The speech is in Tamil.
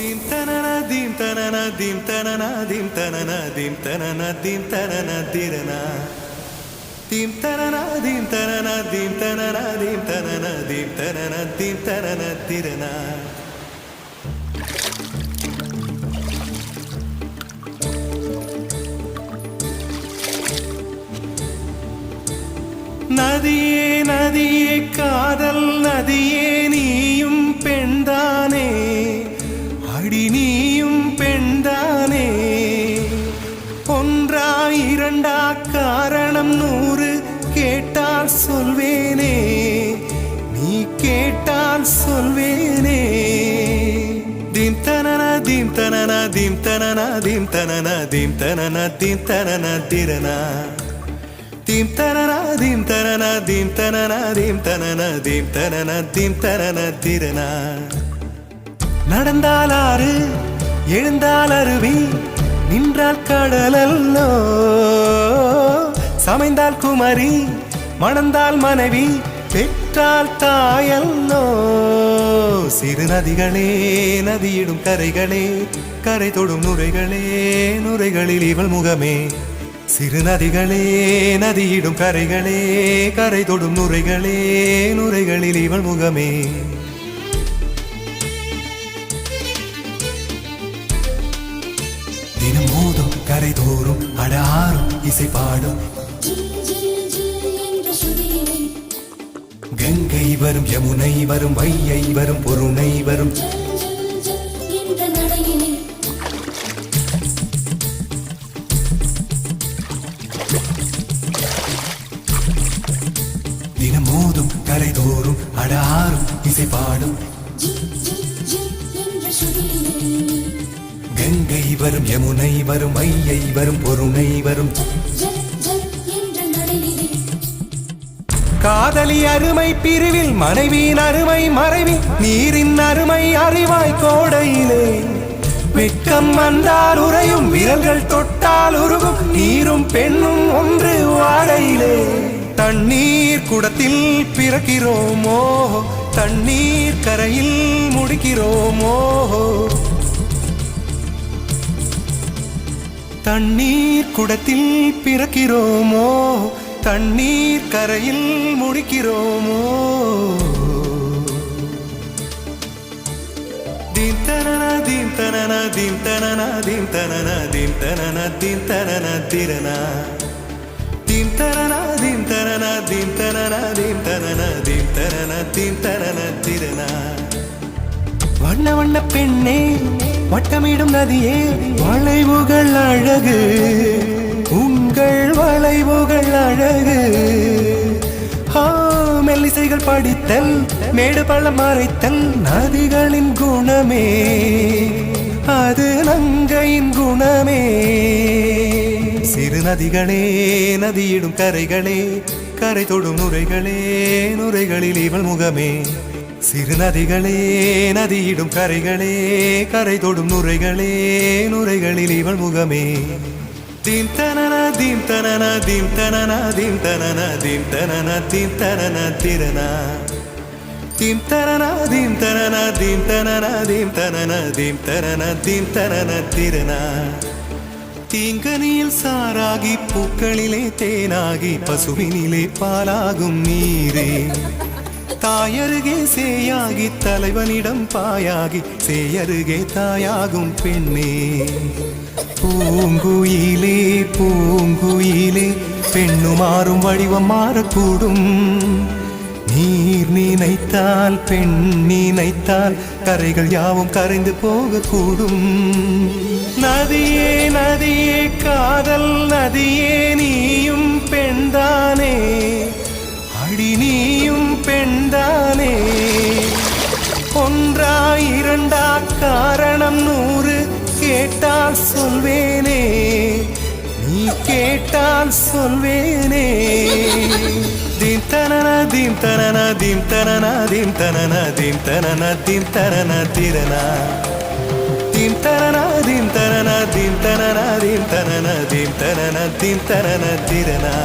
தீம் தனன தீம் தனன தீம் தனன தீம் தனன தீம் தனன தீம் தனன திரனா தீம் தனன தீம் தனன தீம் தனன தீம் தனன தீம் தனன தீம் தனன திரனா நதியே காரணம் நூறு கேட்டால் சொல்வேனே நீ கேட்டால் சொல்வேனே தீம் தனன தீம் தனன தீம் தனன தீம் தனன தீம் தனன தீம் தனன திரனா தீம் தனன தீம் தனன தீம் தனன தீம் தனன தீம் தனன தீம் தனன நடந்தால் ஆறு எழுந்தால் அருவி நின்றால் கடலல்லோ சமைந்தால் குமரி மணந்தால் மனைவி பெற்றால் தாயல்லோ. சிறு நதிகளே நதியிடும் கரைகளே கரை தொடும் நுரைகளே நுரைகளில் இவள் முகமே. சிறு நதிகளே நதியிடும் கரைகளே கரை தொடும் நுரைகளே நுரைகளில் இவள் முகமே. தினம் மோதும் கரை தோறும் அடாரும் இசை பாடும் கங்கை வரும் யமுனை வரும் வையை வரும் பொருணை வரும். தினமோதும் கரைதோறும் அடாரும் இசை பாடும் கங்கை வரும் யமுனை வரும் வையை வரும் பொருணை வரும். காதலி அருமை பிரிவில் மனைவியின் அருமை மறைவில் நீரின் அருமை அறிவாய் கோடையிலே. வெக்கம் வந்தால் உறையும் விரல்கள் தொட்டால் உருகும் நீரும் பெண்ணும் ஒன்று வாழையிலே தண்ணீர் குடத்தில் பிறக்கிறோமோ? தண்ணீர் கரையில் முடிக்கிறோமோ? தண்ணீர் குடத்தில் பிறக்கிறோமோ? தண்ணீர் கரையில் முடிக்கிறோமோ தீம் தனன தீம் தனன தீம் தனன தீம் தனன தீம் தனன தீம் தனன திறனா தீம் தனன தீம் தனன தீம் தனன தீம் தனன தீம் தனன தீம் தனன திரனா வண்ண வண்ண பெண்ணே வட்டமிடும் நதியே வளைவுகள் அழகு அழகு மெல்லிசைகள் படித்தல் மேடு பள்ளம் மறைத்தல் நதிகளின் குணமே. அது நங்கையின் குணமே. சிறு நதிகளே நதியிடும் கரைகளே கரை தொடும் நுரைகளே நுரைகளில் இவள் முகமே. சிறு நதிகளே நதியிடும் கரைகளே கரை தொடும் நுரைகளே நுரைகளில் இவள் முகமே. தீம் தனன தீம் தனன தீம் தனன தீம் தனன தீம் தனன தீம் தனன திரனா தீம் தனன தீம் தனன தீம் தனன தீம் தனன தீம் தனன தீம் தனன திரனா தீங்கனியில் சாராகி பூக்களிலே தேனாகி பசுவினிலே பாலாகும் நீரே தாயருகே சேயாகி தலைவனிடம் பாயாகி சேயருகே தாயாகும் பெண்ணே பூங்குயிலே பூங்குயிலே பெண்ணு மாறும் வடிவம் மாறக்கூடும். நீர் நினைத்தால் பெண் நினைத்தால் கரைகள் யாவும் கரைந்து போகக்கூடும். நதியே நதியே காதல் நதியே நீயும் பெண்தானே. அடி நீயும் பெண்தானே. ஒன்றா இரண்டா காரணம் நூறு. கேட்டால் சொல்வேனே நீ கேட்டால் சொல்வேனே தீம் தனன தீம் தனன தீம் தனன தீம் தனன தீம் தனன தீம் தனன திரனா தீம் தனன தீம் தனன தீம் தனன தீம் தனன தீம் தனன தீம் தனன திரனா